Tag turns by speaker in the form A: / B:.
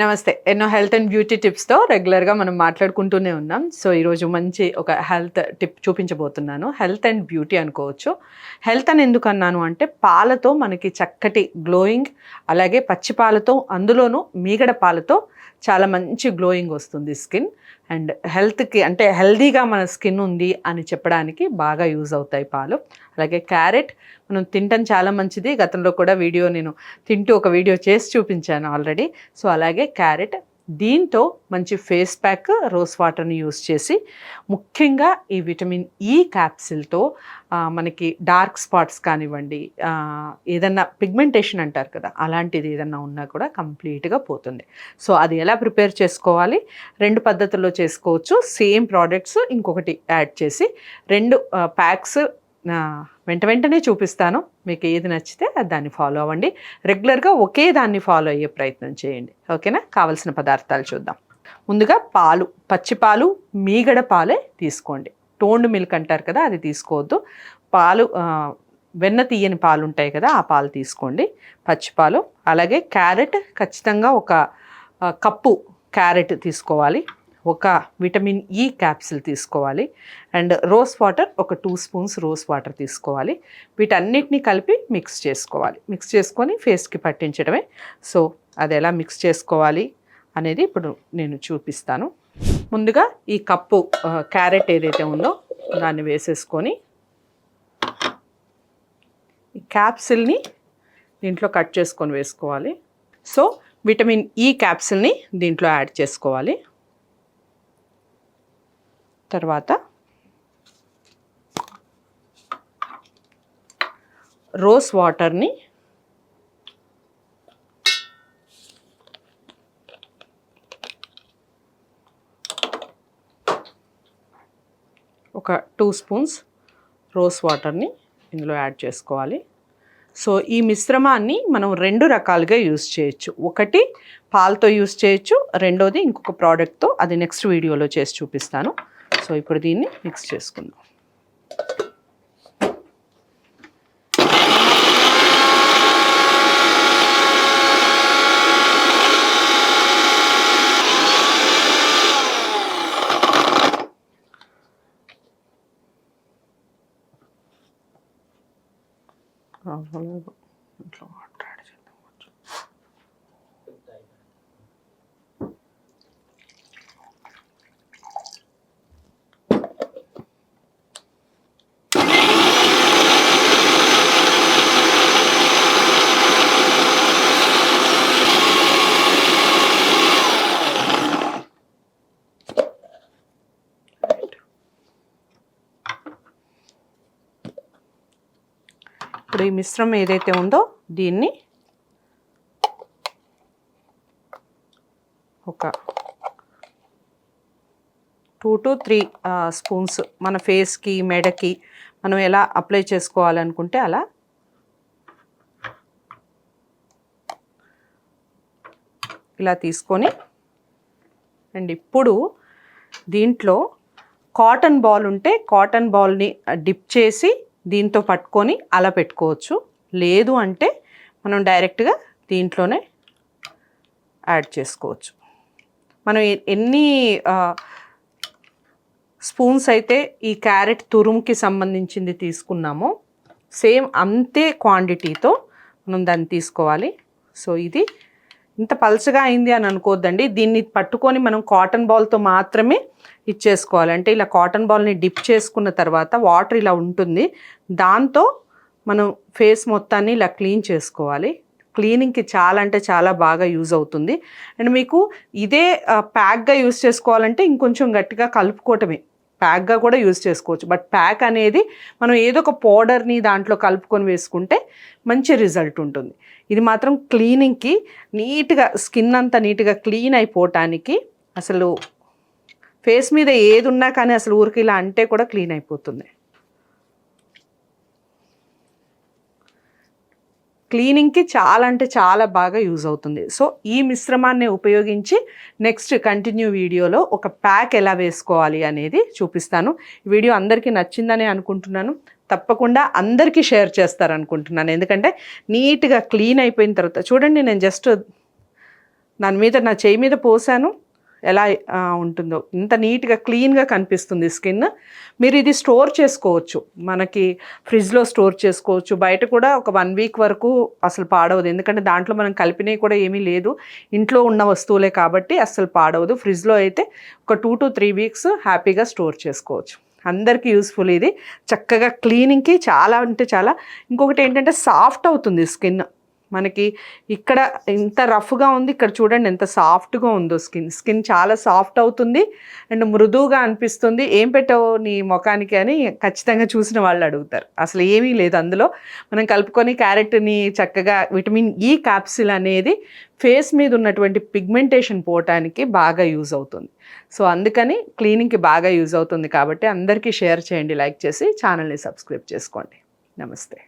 A: నమస్తే. ఎన్నో health and beauty టిప్స్తో రెగ్యులర్గా మనం మాట్లాడుకుంటూనే ఉన్నాం. సో ఈరోజు మంచి ఒక హెల్త్ టిప్ చూపించబోతున్నాను. హెల్త్ అండ్ బ్యూటీ అనుకోవచ్చు. హెల్త్ అని ఎందుకు అన్నాను అంటే పాలతో మనకి చక్కటి గ్లోయింగ్ అలాగే పచ్చి పాలతో అందులోనూ మీగడ పాలతో చాలా మంచి గ్లోయింగ్ వస్తుంది స్కిన్. అండ్ హెల్త్కి అంటే హెల్దీగా మన స్కిన్ ఉంది అని చెప్పడానికి బాగా యూజ్ అవుతాయి పాలు. అలాగే క్యారెట్ మనం తినటం చాలా మంచిది. గతంలో కూడా వీడియో నేను తింటూ ఒక వీడియో చేసి చూపించాను ఆల్రెడీ. సో అలాగే క్యారెట్ దీంతో మంచి ఫేస్ ప్యాక్ రోస్ వాటర్ని యూస్ చేసి ముఖ్యంగా ఈ విటమిన్ ఈ క్యాప్సిల్తో మనకి డార్క్ స్పాట్స్ కానివ్వండి ఏదన్నా పిగ్మెంటేషన్ అంటారు కదా అలాంటిది ఏదన్నా ఉన్నా కూడా కంప్లీట్గా పోతుంది. సో అది ఎలా ప్రిపేర్ చేసుకోవాలి? రెండు పద్ధతుల్లో చేసుకోవచ్చు. సేమ్ ప్రోడక్ట్స్ ఇంకొకటి యాడ్ చేసి రెండు ప్యాక్స్ వెంట వెంటనే చూపిస్తాను. మీకు ఏది నచ్చితే అది దాన్ని ఫాలో అవ్వండి. రెగ్యులర్గా ఒకే దాన్ని ఫాలో అయ్యే ప్రయత్నం చేయండి. ఓకేనా కావలసిన పదార్థాలు చూద్దాం. ముందుగా పాలు పచ్చిపాలు మీగడ పాలే తీసుకోండి. టోండ్ మిల్క్ అంటారు కదా అది తీసుకోవద్దు. పాలు వెన్న తీయని పాలు ఉంటాయి కదా ఆ పాలు తీసుకోండి. పచ్చి పాలు అలాగే క్యారెట్ ఖచ్చితంగా ఒక కప్పు క్యారెట్ తీసుకోవాలి. ఒక విటమిన్ ఈ క్యాప్సిల్ తీసుకోవాలి. అండ్ రోస్ వాటర్ ఒక టూ స్పూన్స్ రోస్ వాటర్ తీసుకోవాలి. వీటన్నిటిని కలిపి మిక్స్ చేసుకోవాలి. మిక్స్ చేసుకొని ఫేస్కి పట్టించడమే. సో అది ఎలా మిక్స్ చేసుకోవాలి అనేది ఇప్పుడు నేను చూపిస్తాను. ముందుగా ఈ కప్పు క్యారెట్ ఏదైతే ఉందో దాన్ని వేసేసుకొని ఈ క్యాప్సిల్ని దీంట్లో కట్ చేసుకొని వేసుకోవాలి. సో విటమిన్ ఈ క్యాప్సిల్ని దీంట్లో యాడ్ చేసుకోవాలి. తర్వాత రోస్ వాటర్ని ఒక టూ స్పూన్స్ రోస్ వాటర్ని ఇందులో యాడ్ చేసుకోవాలి. సో ఈ మిశ్రమాన్ని మనం రెండు రకాలుగా యూస్ చేయొచ్చు. ఒకటి పాలతో యూస్ చేయొచ్చు రెండోది ఇంకొక ప్రోడక్ట్తో. అది నెక్స్ట్ వీడియోలో చేసి చూపిస్తాను. సో ఇప్పుడు దీన్ని మిక్స్ చేసుకుందాం అవ్వలేదు. ఇంట్లో వాటర్ యాడ్ చేద్దాం కొంచెం. ఇప్పుడు ఈ మిశ్రమం ఏదైతే ఉందో దీన్ని ఒక టూ టు త్రీ స్పూన్స్ మన ఫేస్కి మెడకి మనం ఎలా అప్లై చేసుకోవాలనుకుంటే అలా ఇలా తీసుకొని అండ్ ఇప్పుడు దీంట్లో కాటన్ బాల్ ఉంటే కాటన్ బాల్ని డిప్ చేసి దీంతో పట్టుకొని అలా పెట్టుకోవచ్చు. లేదు అంటే మనం డైరెక్ట్గా దీంట్లోనే యాడ్ చేసుకోవచ్చు. మనం ఎన్ని స్పూన్స్ అయితే ఈ క్యారెట్ తురుముకి సంబంధించింది తీసుకున్నామో సేమ్ అంతే క్వాంటిటీతో మనం దాన్ని తీసుకోవాలి. సో ఇది ఇంత పల్చగా అయింది అని అనుకోవద్దండి దీన్ని పట్టుకొని మనం కాటన్ బాల్తో మాత్రమే ఇచ్చేసుకోవాలి. అంటే ఇలా కాటన్ బాల్ని డిప్ చేసుకున్న తర్వాత వాటర్ ఇలా ఉంటుంది. దాంతో మనం ఫేస్ మొత్తాన్ని ఇలా క్లీన్ చేసుకోవాలి. క్లీనింగ్కి చాలా అంటే చాలా బాగా యూజ్ అవుతుంది. అండ్ మీకు ఇదే ప్యాక్గా యూజ్ చేసుకోవాలంటే ఇంకొంచెం గట్టిగా కలుపుకోవటమే. ప్యాక్గా కూడా యూజ్ చేసుకోవచ్చు. బట్ ప్యాక్ అనేది మనం ఏదో ఒక పౌడర్ని దాంట్లో కలుపుకొని వేసుకుంటే మంచి రిజల్ట్ ఉంటుంది. ఇది మాత్రం క్లీనింగ్కి నీట్గా స్కిన్ అంతా నీట్గా క్లీన్ అయిపోవటానికి అసలు ఫేస్ మీద ఏది ఉన్నా కానీ అసలు ఊరికి ఇలా అంటే కూడా క్లీన్ అయిపోతుంది. క్లీనింగ్కి చాలా అంటే చాలా బాగా యూజ్ అవుతుంది. సో ఈ మిశ్రమాన్ని ఉపయోగించి నెక్స్ట్ కంటిన్యూ వీడియోలో ఒక ప్యాక్ ఎలా వేసుకోవాలి అనేది చూపిస్తాను. వీడియో అందరికీ నచ్చిందని అనుకుంటున్నాను. తప్పకుండా అందరికీ షేర్ చేస్తారనుకుంటున్నాను. ఎందుకంటే నీట్గా క్లీన్ అయిపోయిన తర్వాత చూడండి నేను జస్ట్ దాని మీద నా చేయి మీద పోసాను. ఎలా ఉంటుందో. ఇంత నీట్గా క్లీన్గా కనిపిస్తుంది స్కిన్. మీరు ఇది స్టోర్ చేసుకోవచ్చు. మనకి ఫ్రిడ్జ్లో స్టోర్ చేసుకోవచ్చు. బయట కూడా ఒక వన్ వీక్ వరకు అసలు పాడవదు. ఎందుకంటే దాంట్లో మనం కలిపినవి కూడా ఏమీ లేదు. ఇంట్లో ఉన్న వస్తువులే కాబట్టి అసలు పాడవదు. ఫ్రిడ్జ్లో అయితే ఒక టూ టు త్రీ వీక్స్ హ్యాపీగా స్టోర్ చేసుకోవచ్చు. అందరికీ యూస్ఫుల్ ఇది. చక్కగా క్లీనింగ్కి చాలా అంటే చాలా. ఇంకొకటి ఏంటంటే సాఫ్ట్ అవుతుంది స్కిన్. మనకి ఇక్కడ ఇంత రఫ్గా ఉంది ఇక్కడ చూడండి ఎంత సాఫ్ట్గా ఉందో స్కిన్. స్కిన్ చాలా సాఫ్ట్ అవుతుంది అండ్ మృదువుగా అనిపిస్తుంది. ఏం పెట్టావు నీ ముఖానికి అని ఖచ్చితంగా చూసిన వాళ్ళు అడుగుతారు. అసలు ఏమీ లేదు అందులో. మనం కలుపుకొని క్యారెట్ని చక్కగా విటమిన్ ఈ క్యాప్సిల్ అనేది ఫేస్ మీద ఉన్నటువంటి పిగ్మెంటేషన్ పోవటానికి బాగా యూజ్ అవుతుంది. సో అందుకని క్లీనింగ్కి బాగా యూజ్ అవుతుంది కాబట్టి అందరికీ షేర్ చేయండి లైక్ చేసి ఛానల్ని సబ్స్క్రైబ్ చేసుకోండి. నమస్తే.